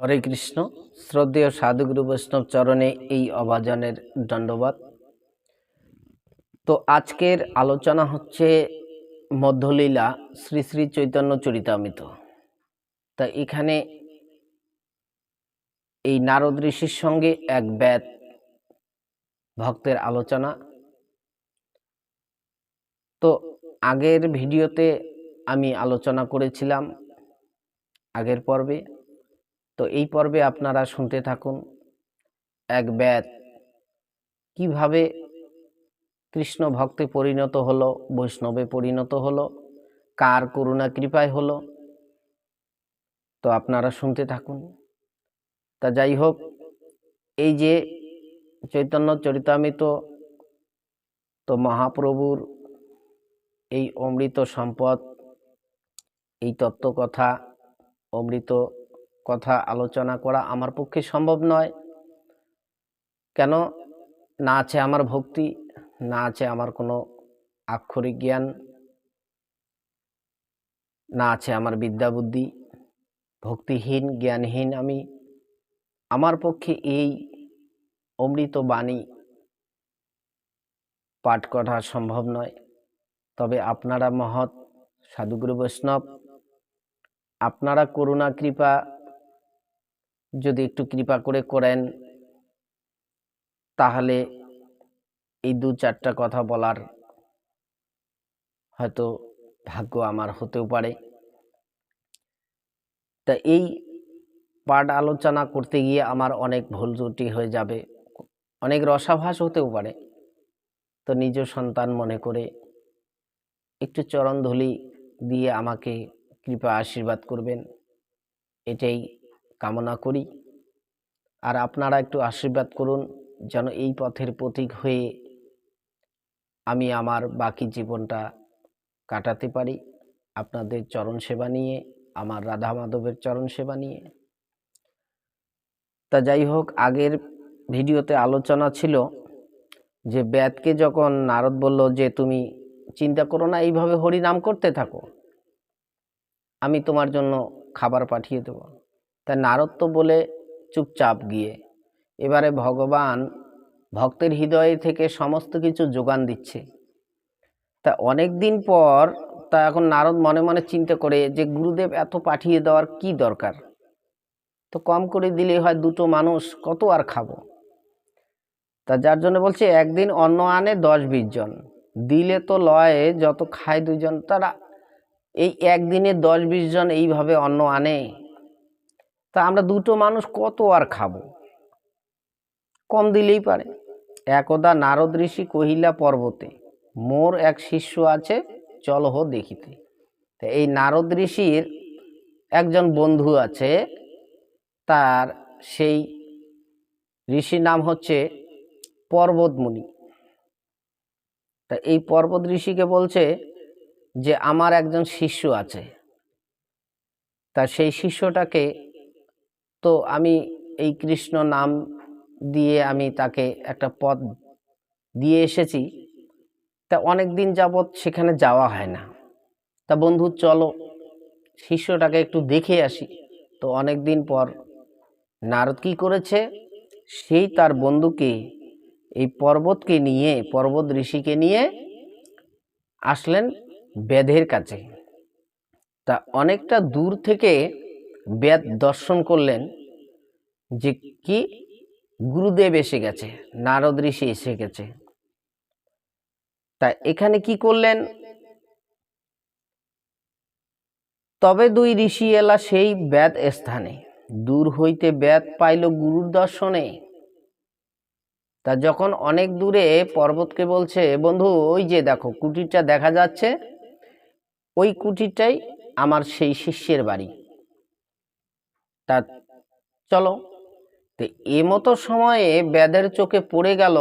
হরে কৃষ্ণ। শ্রদ্ধেয় সাধুগুরু বৈষ্ণব চরণে এই অভাজনের দণ্ডবাদ। তো আজকের আলোচনা হচ্ছে মধ্যলীলা শ্রী শ্রী চৈতন্য চরিতামৃত। তা এখানে এই নারদ ঋষির সঙ্গে এক ব্যাত ভক্তের আলোচনা। তো আগের ভিডিওতে আমি আলোচনা করেছিলাম আগের পর্বে। তো এই পর্বে আপনারা শুনতে থাকুন এক ব্যাত কীভাবে কৃষ্ণ ভক্তে পরিণত হলো, বৈষ্ণবে পরিণত হলো, কার করুণা কৃপায় হলো, তো আপনারা শুনতে থাকুন। তা যাই হোক, এই যে চৈতন্য চরিতামৃত, তো মহাপ্রভুর এই অমৃত সম্পদ, এই তত্ত্ব কথা অমৃত কথা আলোচনা করা আমার পক্ষে সম্ভব নয়। কেন? না আছে আমার ভক্তি, না আছে আমার কোনো আক্ষরিক জ্ঞান, না আছে আমার বিদ্যা বুদ্ধি, ভক্তিহীন, জ্ঞানহীন আমি। আমার পক্ষে এই অমৃত বাণী পাঠ করা সম্ভব নয়। তবে আপনারা মহৎ সাধুগুরু বৈষ্ণব, আপনারা করুণা, কৃপা যদি একটু কৃপা করে করেন, তাহলে এই দু চারটা কথা বলার হয়তো ভাগ্য আমার হতেও পারে। তা এই পাঠ আলোচনা করতে গিয়ে আমার অনেক ভুল ত্রুটি হয়ে যাবে, অনেক রসাভাস হতেও পারে। তো নিজ সন্তান মনে করে একটু চরণধুলি দিয়ে আমাকে কৃপা আশীর্বাদ করবেন। এটাই কামনা করি। আর আপনারা একটু আশীর্বাদ করুন যেন এই পথের প্রতীক হয়ে আমি আমার বাকি জীবনটা কাটাতে পারি। আপনাদের চরণ সেবা নিয়ে, আমার রাধা মাধবের চরণ সেবা নিয়ে। তা যাই হোক, আগের ভিডিওতে আলোচনা ছিল যে ব্যাদকে যখন নারদ বলল যে তুমি চিন্তা করো না, এইভাবে হরি নাম করতে থাকো। আমি তোমার জন্য খাবার পাঠিয়ে দেব। তা নারদ তো বলে, চুপচাপ গিয়ে। এবারে ভগবান ভক্তের হৃদয় থেকে সমস্ত কিছু যোগান দিচ্ছে। তা অনেক দিন পর তা এখন নারদ মনে মনে চিন্তা করে যে, গুরুদেব এত পাঠিয়ে দেওয়ার কি দরকার? তো কম করে দিলেই হয় দুটো মানুষ, কত আর খাব? তা যার জন্য বলছে, একদিন অন্ন আনে দশ বিশ জন, দিলে তো লয়ে যত খায় দুজন, তারা এই একদিনে দশ বিশ জন এইভাবে অন্ন আনে। তা আমরা দুটো মানুষ কত আর খাব? কম দিলেই পারে। একদা নারদ ঋষি কহিলা পর্বতে, মোর এক শিষ্য আছে চলহ দেখিতে। তা এই নারদ ঋষির একজন বন্ধু আছে, তার সেই ঋষির নাম হচ্ছে পর্বতমুনি। তা এই পর্বত ঋষিকে বলছে যে, আমার একজন শিষ্য আছে। তা সেই শিষ্যটাকে তো আমি এই কৃষ্ণ নাম দিয়ে আমি তাকে একটা পদ দিয়ে এসেছি। তা অনেক দিন যাবৎ সেখানে যাওয়া হয় না। তা বন্ধু, চলো শিষ্যটাকে একটু দেখে আসি। তো অনেক দিন পর নারদ কী করেছে? সেই তার বন্ধুকে, এই পর্বতকে নিয়ে, পর্বত ঋষিকে নিয়ে আসলেন বেদের কাছে। তা অনেকটা দূর থেকে বেদ দর্শন করলেন যে কি? গুরুদেব এসে গেছে, নারদ ঋষি এসে গেছে। তা এখানে কি করলেন? তবে দুই ঋষি এলা সেই বেদ স্থানে, দূর হইতে বেদ পাইল গুরুর দর্শনে। তা যখন অনেক দূরে পর্বতকে বলছে, বন্ধু, ওই যে দেখো, কুটিরটা দেখা যাচ্ছে, ওই কুটিরটাই আমার সেই শিষ্যের বাড়ি। তা চলো। তো এ মতো সময়ে বেদের চোখে পড়ে গেল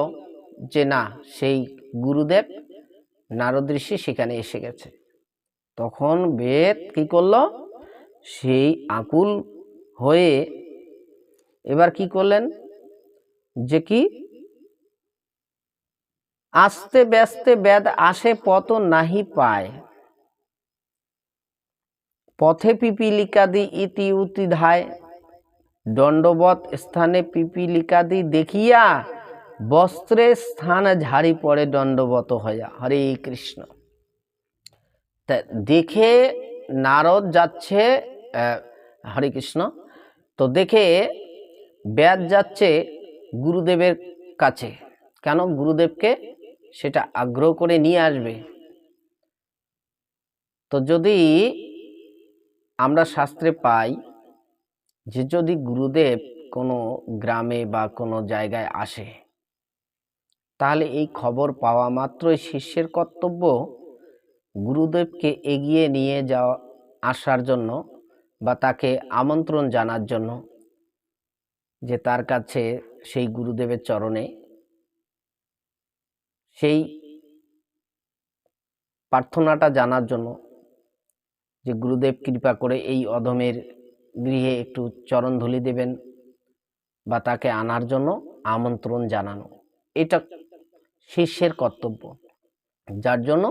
যে না, সেই গুরুদেব নারদ ঋষি সেখানে এসে গেছে। তখন বেদ কি করল? সেই আকুল হয়ে এবার কি করলেন? যে কি? আস্তে ব্যস্তে বেদ আসে পত নাহি পায়। পথে পিপিলিকাদি ইতি উতি ধায়। দণ্ডবত স্থানে পিপিলিকাদি দেখিয়া বস্ত্রের স্থান ঝাড়ি পড়ে দণ্ডবত হইয়া। হরে কৃষ্ণ। তা দেখে নারদ যাচ্ছে হরে কৃষ্ণ। তো দেখে ব্যাদ যাচ্ছে গুরুদেবের কাছে। কেন গুরুদেবকে? সেটা আগ্রহ করে নিয়ে আসবে। তো যদি আমরা শাস্ত্রে পাই যে যদি গুরুদেব কোনো গ্রামে বা কোনো জায়গায় আসে, তাহলে এই খবর পাওয়া মাত্রই শিষ্যের কর্তব্য গুরুদেবকে এগিয়ে নিয়ে যাওয়া, আসার জন্য বা তাকে আমন্ত্রণ জানার জন্য যে তার কাছে সেই গুরুদেবের চরণে সেই প্রার্থনাটা জানার জন্য যে গুরুদেব কৃপা করে এই অধমের গৃহে একটু চরণধুলি দেবেন বা তাকে আনার জন্য আমন্ত্রণ জানানো। এটা শিষ্যের কর্তব্য। যার জন্য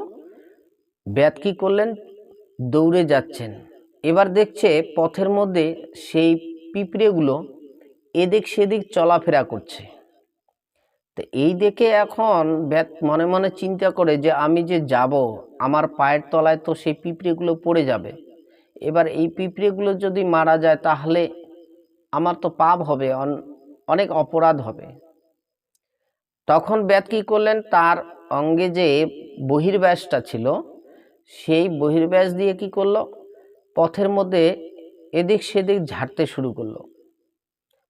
ব্যাত কি করলেন? দৌড়ে যাচ্ছেন। এবার দেখছে পথের মধ্যে সেই পিঁপড়েগুলো এদিক সেদিক চলাফেরা করছে। তো এই দেখে এখন ব্যাত মনে মনে চিন্তা করে যে আমি যে যাব, আমার পায়ের তলায় তো সেই পিঁপড়েগুলো পড়ে যাবে। এবার এই পিঁপড়েগুলো যদি মারা যায়, তাহলে আমার তো পাপ হবে, অন- অনেক অপরাধ হবে। তখন ব্যাত কী করলেন, তার অঙ্গে যে বহির্ব্যাসটা ছিল, সেই বহির্ব্যাস দিয়ে কি করল, পথের মধ্যে এদিক সেদিক ঝাড়তে শুরু করল।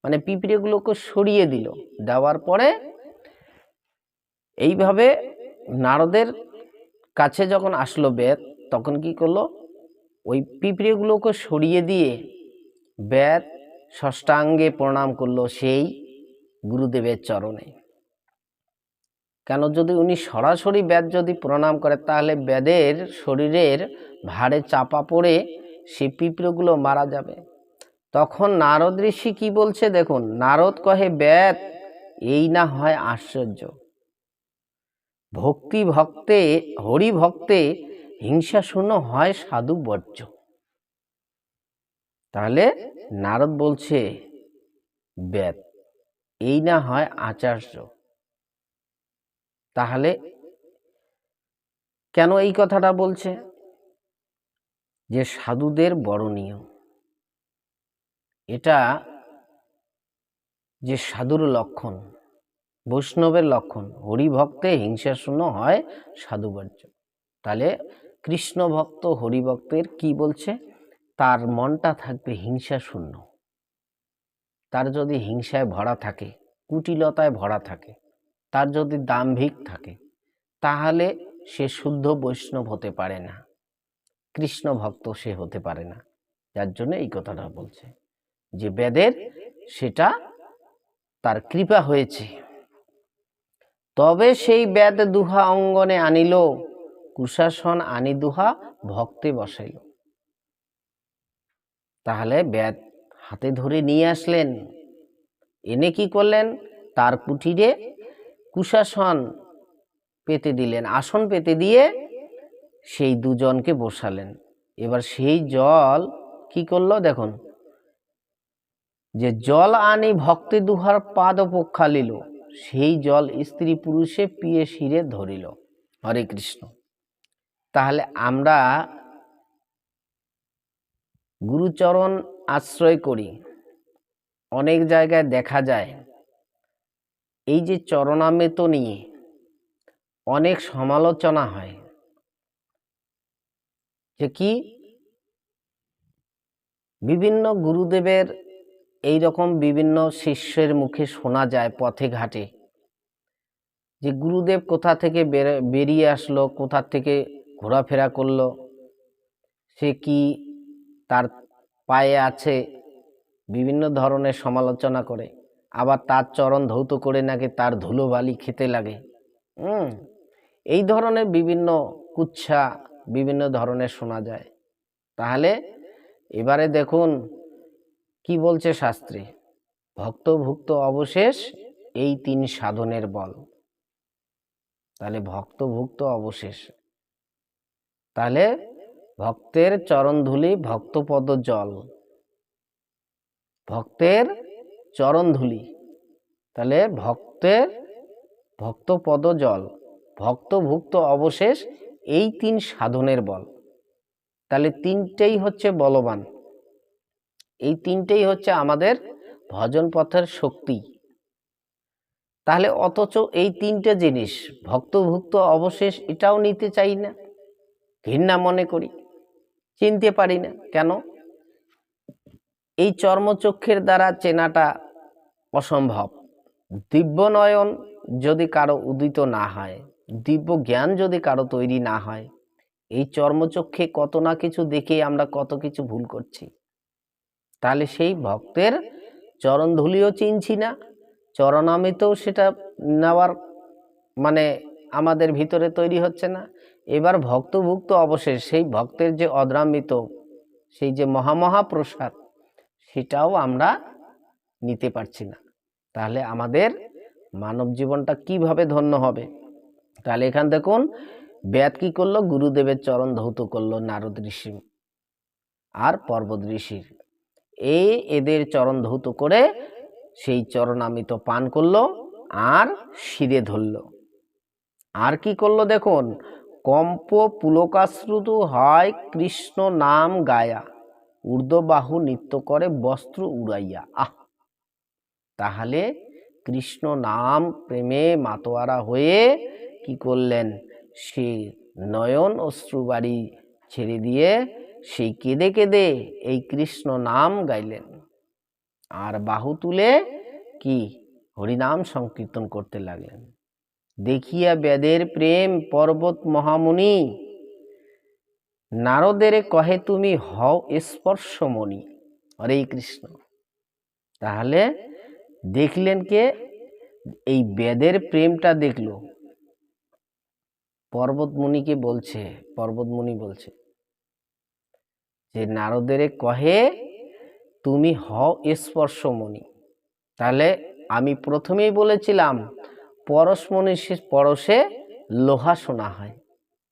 মানে পিঁপড়েগুলোকে সরিয়ে দিল। দেওয়ার পরে এইভাবে নারদের কাছে যখন আসলো বেদ, তখন কি করল? ওই পিঁপড়েগুলোকে সরিয়ে দিয়ে বেদ ষষ্ঠাঙ্গে প্রণাম করল সেই গুরুদেবের চরণে। কেন যদি উনি সরাসরি বেদ যদি প্রণাম করে, তাহলে বেদের শরীরের ভারে চাপা পড়ে সে পিঁপড়েগুলো মারা যাবে। তখন নারদ ঋষি কি বলছে দেখুন, নারদ কহে, বেদ, এই না হয় আশ্চর্য। ভক্তি ভক্তে, হরি ভক্তে, হিংসা শূন্য হয় সাধু বর্জ্য। তাহলে নারদ বলছে, বেদ, এই না হয় আচার্য। তাহলে কেন এই কথাটা বলছে? যে সাধুদের বরণীয়। এটা যে সাধুর লক্ষণ। বৈষ্ণবের লক্ষণ। হরি ভক্তে হিংসা শূন্য হয় সাধুবার্য। তাহলে কৃষ্ণ ভক্ত হরি ভক্তের কি বলছে? তার মনটা থাকবে হিংসা শূন্য তার যদি হিংসায় ভরা থাকে, কুটিলতায় ভরা থাকে, তার যদি দাম্ভিক থাকে, তাহলে সে শুদ্ধ বৈষ্ণব হতে পারে না। কৃষ্ণ ভক্ত সে হতে পারে না। যার জন্য এই কথাটা বলছে। যে বেদের সেটা তার কৃপা হয়েছে। তবে সেই বেদ দুহা অঙ্গনে আনিল, কুশাসন আনি দুহা ভক্তে বসাইল। তাহলে বেদ হাতে ধরে নিয়ে আসলেন। এনে কি করলেন? তার কুটিরে কুশাসন পেতে দিলেন, আসন পেতে দিয়ে সেই দুজনকে বসালেন। এবার সেই জল কি করল দেখুন, যে জল আনি ভক্তি দুহার পাদ পক্ষালিল সেই জল স্ত্রী পুরুষে পিয়ে শিরে ধরিল। হরে কৃষ্ণ। তাহলে আমরা গুরুচরণ আশ্রয় করি। অনেক জায়গায় দেখা যায়, এই যে চরণামৃত নিয়ে অনেক সমালোচনা হয়। যে কি? বিভিন্ন গুরুদেবের এই রকম বিভিন্ন শিষ্যের মুখে শোনা যায় পথে ঘাটে যে গুরুদেব কোথা থেকে বের- বেরিয়ে আসলো, কোথা থেকে ঘোরাফেরা করল, সে কি তার পায়ে আছে, বিভিন্ন ধরনের সমালোচনা করে, আবার তার চরণ ধৌত করে নাকি তার ধুলোবালি খেতে লাগে। হুম, এই ধরনের বিভিন্ন কুচ্ছা বিভিন্ন ধরনের শোনা যায়। তাহলে এবারে দেখুন কি বলছে শাস্ত্রে? ভক্তভুক্ত অবশেষ এই তিন সাধনের বল। তাহলে ভক্তভুক্ত অবশেষ। তাহলে ভক্তের চরণধুলি ভক্তপদ জল। ভক্তের চরণধুলি। তাহলে ভক্তের ভক্তপদ জল। ভক্তভুক্ত অবশেষ এই তিন সাধনের বল। তাহলে তিনটেই হচ্ছে বলবান। এই তিনটেই হচ্ছে আমাদের ভজন পথের শক্তি। তাহলে অথচ এই তিনটে জিনিস, ভক্তভুক্ত অবশেষ এটাও নিতে চাই না। ঘৃণা মনে করি, চিনতে পারি না কেন? এই চর্মচক্ষের দ্বারা চেনাটা অসম্ভব। দিব্য নয়ন যদি কারও উদিত না হয়, দিব্য জ্ঞান যদি কারও তৈরি না হয়, এই চর্মচক্ষে কত না কিছু দেখে আমরা কত কিছু ভুল করছি। তাহলে সেই ভক্তের চরণধুলিও চিনছি না। চরণামিতেও সেটা নেওয়ার মানে আমাদের ভিতরে তৈরি হচ্ছে না। এবার ভক্তভুক্ত অবশেষ সেই ভক্তের যে অদ্রামিত, সেই যে মহামহাপ্রসাদ, সেটাও আমরা নিতে পারছি না। তাহলে আমাদের মানব জীবনটা কীভাবে ধন্য হবে? তাহলে এখান দেখুন ব্যাদ কী করল? গুরুদেবের চরণ ধৌত করল নারদ ঋষি। আর পর্বত ঋষির। এই এদের চরণ ধৌত করে সেই চরণামিত পান করল আর শিরে ধরল। আর কি করল দেখুন? কম্প পুলকাশ্রুত হয় কৃষ্ণ নাম গায়া, ঊর্ধ্ববাহু নৃত্য করে বস্ত্র উড়াইয়া। আহ! তাহলে কৃষ্ণ নাম প্রেমে মাতোয়ারা হয়ে কি করলেন? সে নয়ন অশ্রুবাড়ি ছেড়ে দিয়ে সেই কেঁদে কেঁদে এই কৃষ্ণ নাম গাইলেন। আর বাহু তুলে কি হরিনাম সংকীর্তন করতে লাগলেন। দেখিয়া বেদের প্রেম পর্বত মহামুনি নারদের কহে তুমি হও স্পর্শমণি, হরে কৃষ্ণ। তাহলে দেখলেন কে? এই বেদের প্রেমটা দেখল। পর্বতমুনিকে বলছে পর্বতমুনি বলছে যে নারদের কহে, তুমি হও স্পর্শমণি। তাহলে আমি প্রথমেই বলেছিলাম পরশমণি পরশে লোহা শোনা হয়।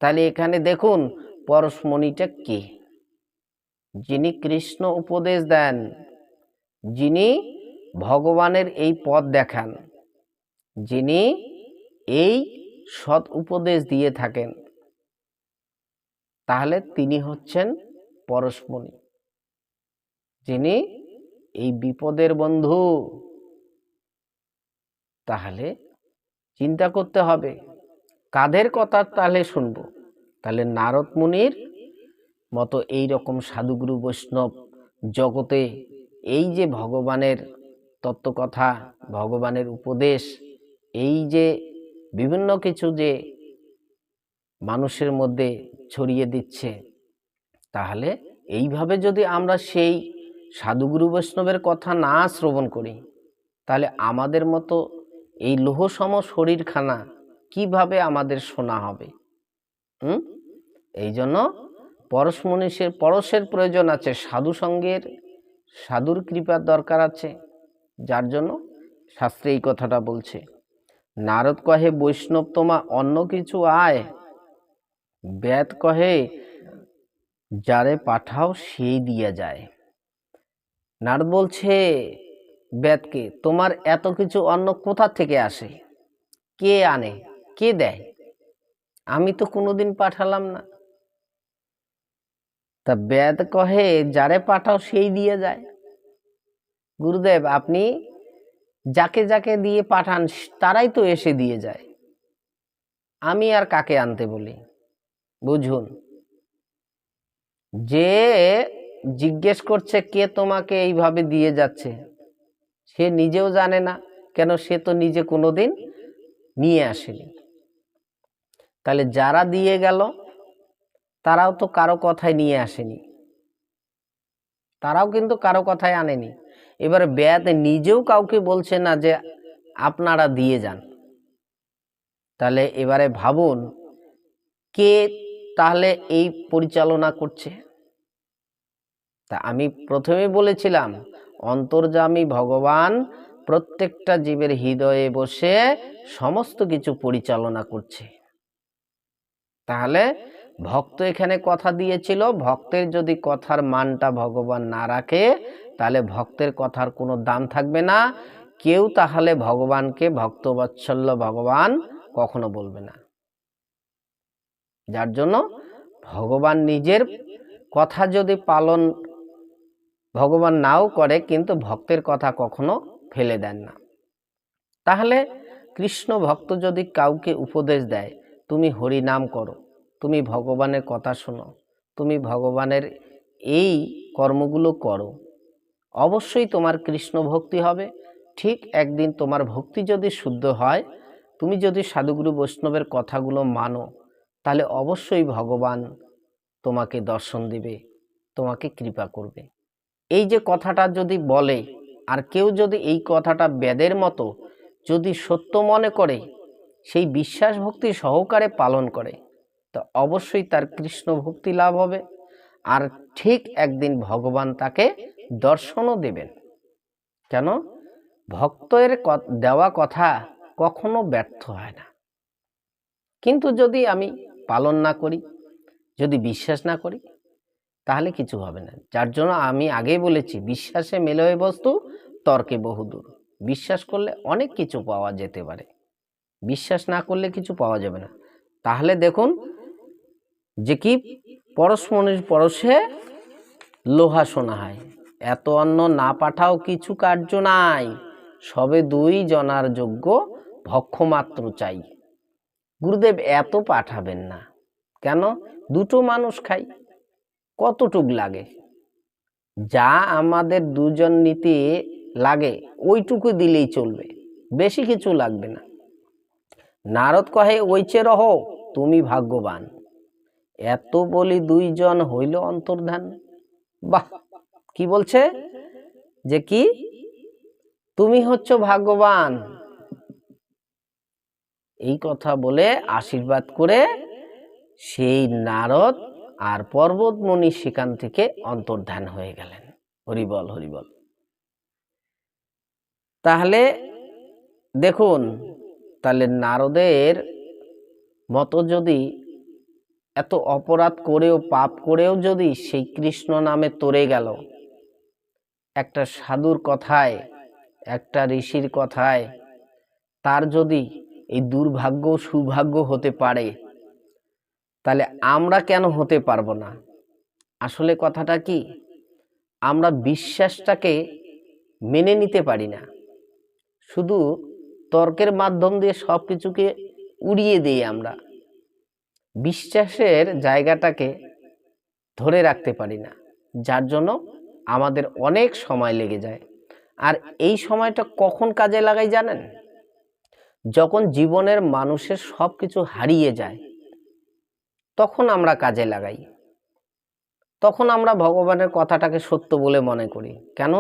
তাহলে এখানে দেখুন, পরশমণিটা কে? যিনি কৃষ্ণ উপদেশ দেন, যিনি ভগবানের এই পথ দেখান, যিনি এই সৎ উপদেশ দিয়ে থাকেন। তাহলে তিনি হচ্ছেন পরশমণি, যিনি এই বিপদের বন্ধু। তাহলে চিন্তা করতে হবে, কাদের কথা তাহলে শুনব? তাহলে নারদ মুনির মতো এই রকম সাধুগুরু বৈষ্ণব জগতে এই যে ভগবানের তত্ত্বকথা, ভগবানের উপদেশ, এই যে বিভিন্ন কিছু যে মানুষের মধ্যে ছড়িয়ে দিচ্ছে তাহলে এইভাবে যদি আমরা সেই সাধুগুরু বৈষ্ণবের কথা না শ্রবণ করি, তাহলে আমাদের মতো এই লোহসম শরীরখানা কীভাবে আমাদের শোনা হবে? হুম? এই জন্য পরশ মনীষের পরশের প্রয়োজন আছে, সাধু সঙ্গের, সাধুর কৃপার দরকার আছে। যার জন্য শাস্ত্রে এই কথাটা বলছে, নারদ কহে বৈষ্ণব তোমা অন্য কিছু আয় ব্যাত কহে যারে পাঠাও সেই দিয়া যায়। নারদ বলছে, বেদকে, তোমার এত কিছু অন্য কোথা থেকে আসে? কে আনে? কে দেয়? আমি তো কোনোদিন পাঠালাম না। তা বেদ কহে, যারে পাঠাও সেই দিয়ে যায়। গুরুদেব, আপনি যাকে যাকে দিয়ে পাঠান, তারাই তো এসে দিয়ে যায়। আমি আর কাকে আনতে বলি? বুঝুন। যে জিজ্ঞেস করছে কে তোমাকে এইভাবে দিয়ে যাচ্ছে, সে নিজেও জানে না, কেন সে তো নিজে কোনো দিন নিয়ে আসেনি। তাহলে যারা দিয়ে গেল, তারাও তো কারও কথায় নিয়ে আসেনি। তারাও কিন্তু কারও কথায় আনেনি। এবার ব্যাদ নিজেও কাউকে বলছে না যে আপনারা দিয়ে যান। তাহলে এবারে ভাবুন, কে তাহলে এই পরিচালনা করছে। তা আমি প্রথমে বলেছিলাম অন্তর্জামী ভগবান প্রত্যেকটা জীবের হৃদয়ে বসে সমস্ত কিছু পরিচালনা করছে। তাহলে ভক্ত এখানে কথা দিয়েছিল, ভক্তের যদি কথার মানটা ভগবান না রাখে, তাহলে ভক্তের কথার কোনো দাম থাকবে না। কেউ তাহলে ভগবানকে ভক্তবৎসল্য ভগবান কখনো বলবে না। যার জন্য ভগবান নিজের কথা যদি পালন ভগবান নাও করে, কিন্তু ভক্তের কথা কখনো ফেলে দেন না। তাহলে কৃষ্ণ ভক্ত যদি কাউকে উপদেশ দেয়, তুমি হরি নাম করো, তুমি ভগবানের কথা শোনো, তুমি ভগবানের এই কর্মগুলো করো, অবশ্যই তোমার কৃষ্ণ ভক্তি হবে। ঠিক একদিন তোমার ভক্তি যদি শুদ্ধ হয়, তুমি যদি সাধুগুরু বৈষ্ণবের কথাগুলো মানো তাহলে অবশ্যই ভগবান তোমাকে দর্শন দিবে, তোমাকে কৃপা করবে। এই যে কথাটা যদি বলে, আর কেউ যদি এই কথাটা বেদের মতো যদি সত্য মনে করে, সেই বিশ্বাস ভক্তি সহকারে পালন করে, তো অবশ্যই তার কৃষ্ণ ভক্তি লাভ হবে। আর ঠিক একদিন ভগবান তাকে দর্শনও দেবেন। কেন? ভক্তের দেওয়া কথা কখনো ব্যর্থ হয় না। কিন্তু যদি আমি পালন না করি, যদি বিশ্বাস না করি, তাহলে কিছু হবে না। যার জন্য আমি আগেই বলেছি, বিশ্বাসে মেলে হয়ে বস্তু, তর্কে বহুদূর বিশ্বাস করলে অনেক কিছু পাওয়া যেতে পারে। বিশ্বাস না করলে কিছু পাওয়া যাবে না। তাহলে দেখুন যে কি পরশমণির পরশে লোহা শোনা হয়। এত অন্য না পাঠাও কিছু কার্য নাই। সবে দুই জনার যোগ্য ভক্ষমাত্র চাই। গুরুদেব এত পাঠাবেন না। কেন? দুটো মানুষ খাই। কতটুক লাগে? যা আমাদের দুজন নিতে লাগে, ওইটুকু দিলেই চলবে। বেশি কিছু লাগবে না। নারদ কহে, ওইচে রহ, তুমি ভাগ্যবান। এত বলি দুইজন হইল অন্তর্ধান। বাহ! কি বলছে? যে কি? তুমি হচ্ছ ভাগ্যবান। এই কথা বলে আশীর্বাদ করে সেই নারদ আর পর্বতমণি সেখান থেকে অন্তর্ধান হয়ে গেলেন। হরিবল হরিবল। তাহলে দেখুন, তাহলে নারদের মতো যদি এত অপরাধ করেও, পাপ করেও যদি সেই কৃষ্ণ নামে তরে গেল, একটা সাধুর কথায়, একটা ঋষির কথায়, তার যদি এই দুর্ভাগ্য সৌভাগ্য হতে পারে। তাহলে আমরা কেন হতে পারব না? আসলে কথাটা কি? আমরা বিশ্বাসটাকে মেনে নিতে পারি না। শুধু তর্কের মাধ্যম দিয়ে সব কিছুকে উড়িয়ে দিই আমরা। বিশ্বাসের জায়গাটাকে ধরে রাখতে পারি না, যার জন্য আমাদের অনেক সময় লেগে যায়। আর এই সময়টা কখন কাজে লাগাই জানেন? যখন জীবনের মানুষের সব কিছু হারিয়ে যায়, তখন আমরা কাজে লাগাই। তখন আমরা ভগবানের কথাটাকে সত্য বলে মনে করি। কেন?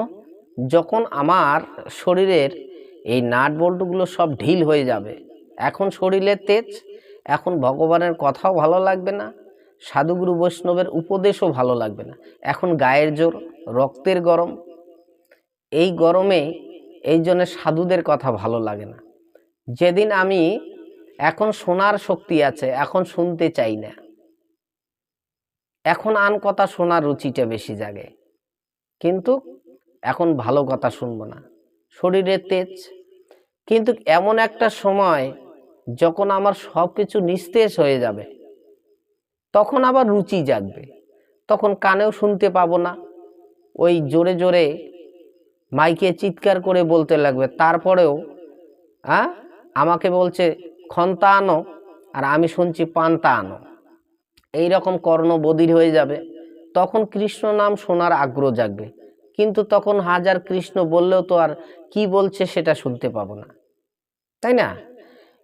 যখন আমার শরীরের এই নাট বল্টুগুলো সব ঢিল হয়ে যাবে, এখন শরীরের তেজ, এখন ভগবানের কথাও ভালো লাগবে না, সাধুগুরু বৈষ্ণবের উপদেশও ভালো লাগবে না, এখন গায়ের জোর, রক্তের গরম, এই গরমে এই জন্য সাধুদের কথা ভালো লাগে না। যেদিন আমি এখন শোনার শক্তি আছে, এখন শুনতে চাই না। এখন আন কথা শোনার রুচিটা বেশি জাগে। কিন্তু এখন ভালো কথা শুনব না। শরীরের তেজ। কিন্তু এমন একটা সময় যখন আমার সব কিছু নিস্তেজ হয়ে যাবে, তখন আবার রুচি জাগবে। তখন কানেও শুনতে পাবো না। ওই জোরে জোরে মাইকে চিৎকার করে বলতে লাগবে, তারপরেও হ্যাঁ আমাকে বলছে, খন্তা আনো আর আমি শুনছি পান্তা আনো। এই রকম কর্ণ বদির হয়ে যাবে। তখন কৃষ্ণ নাম শোনার আগ্রহ জাগবে। কিন্তু তখন হাজার কৃষ্ণ বললেও তো আর কি বলছে সেটা শুনতে পাবো না। তাই না?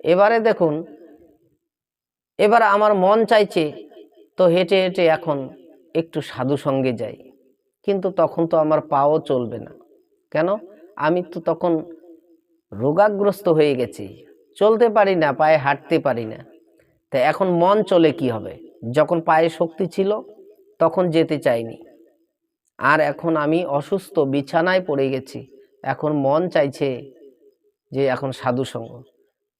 এবারে দেখুন, এবার আমার মন চাইছে তো হেঁটে হেঁটে এখন একটু সাধু সঙ্গে যাই। কিন্তু তখন তো আমার পাও চলবে না। কেন? আমি তো তখন রোগাগ্রস্ত হয়ে গেছি। চলতে পারি না, পায়ে হাঁটতে পারি না। তা এখন মন চলে কি হবে? যখন পায়ে শক্তি ছিল, তখন যেতে চাইনি। আর এখন আমি অসুস্থ, বিছানায় পড়ে গেছি। এখন মন চাইছে যে এখন সাধু সঙ্গ।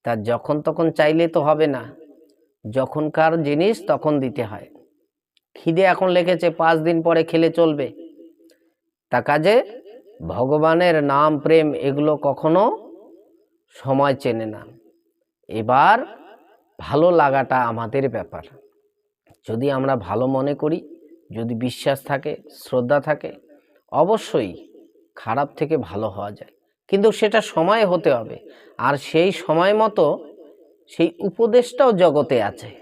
তা যখন তখন চাইলে তো হবে না। যখনকার জিনিস, তখন দিতে হয়। খিদে এখন লেগেছে, পাঁচ দিন পরে খেলে চলবে। তা কাজে, ভগবানের নাম, প্রেম, এগুলো কখনো সময় চেনে না। এবার ভালো লাগাটা আমাদের ব্যাপার। যদি আমরা ভালো মনে করি, যদি বিশ্বাস থাকে, শ্রদ্ধা থাকে, অবশ্যই খারাপ থেকে ভালো হওয়া যায়। কিন্তু সেটা সময় হতে হবে। আর সেই সময় মতো সেই উপদেশটাও জগতে আছে।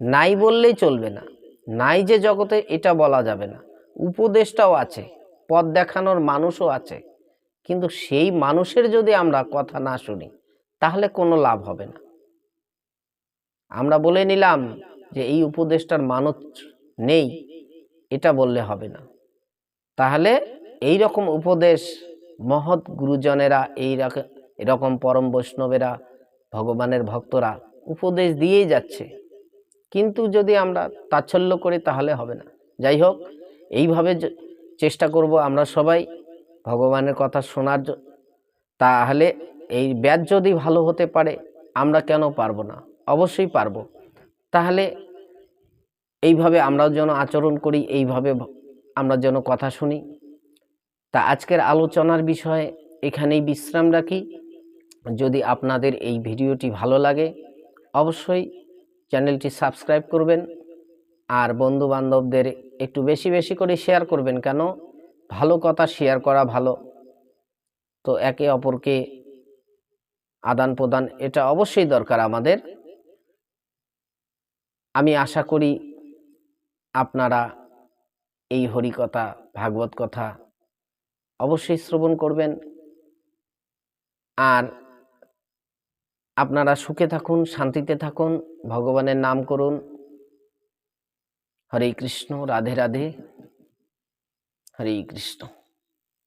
নাই বললেই চলবে না। নাই যে জগতে, এটা বলা যাবে না। উপদেশটাও আছে। পথ দেখানোর মানুষও আছে। কিন্তু সেই মানুষের যদি আমরা কথা না শুনি, তাহলে কোনো লাভ হবে না। আমরা বলে নিলাম যে এই উপদেশটার মানত নেই, এটা বললে হবে না। তাহলে এই রকম উপদেশ মহৎ গুরুজনেরা, এই রক- এরকম পরম বৈষ্ণবেরা, ভগবানের ভক্তরা উপদেশ দিয়েই যাচ্ছে। কিন্তু যদি আমরা তাচ্ছল্য করি, তাহলে হবে না। যাই হোক, এইভাবে চেষ্টা করব আমরা সবাই। ভগবানের কথা শোনার তাহলে এই ব্যাচ যদি ভালো হতে পারে, আমরা কেন পারব না? অবশ্যই পারব। তাহলে এইভাবে আমরাও যেন আচরণ করি, এইভাবে আমরা যেন কথা শুনি। তা আজকের আলোচনার বিষয়ে এখানেই বিশ্রাম রাখি। যদি আপনাদের এই ভিডিওটি ভালো লাগে, অবশ্যই চ্যানেলটি সাবস্ক্রাইব করবেন। আর বন্ধু বান্ধবদের একটু বেশি বেশি করে শেয়ার করবেন কেন? ভালো কথা শেয়ার করা ভালো। তো একে অপরকে আদান প্রদান এটা অবশ্যই দরকার আমাদের। আমি আশা করি আপনারা এই হরিকথা, ভাগবত কথা অবশ্যই শ্রবণ করবেন। আর আপনারা সুখে থাকুন, শান্তিতে থাকুন, ভগবানের নাম করুন। হরে কৃষ্ণ, রাধে রাধে। হরে কৃষ্ণ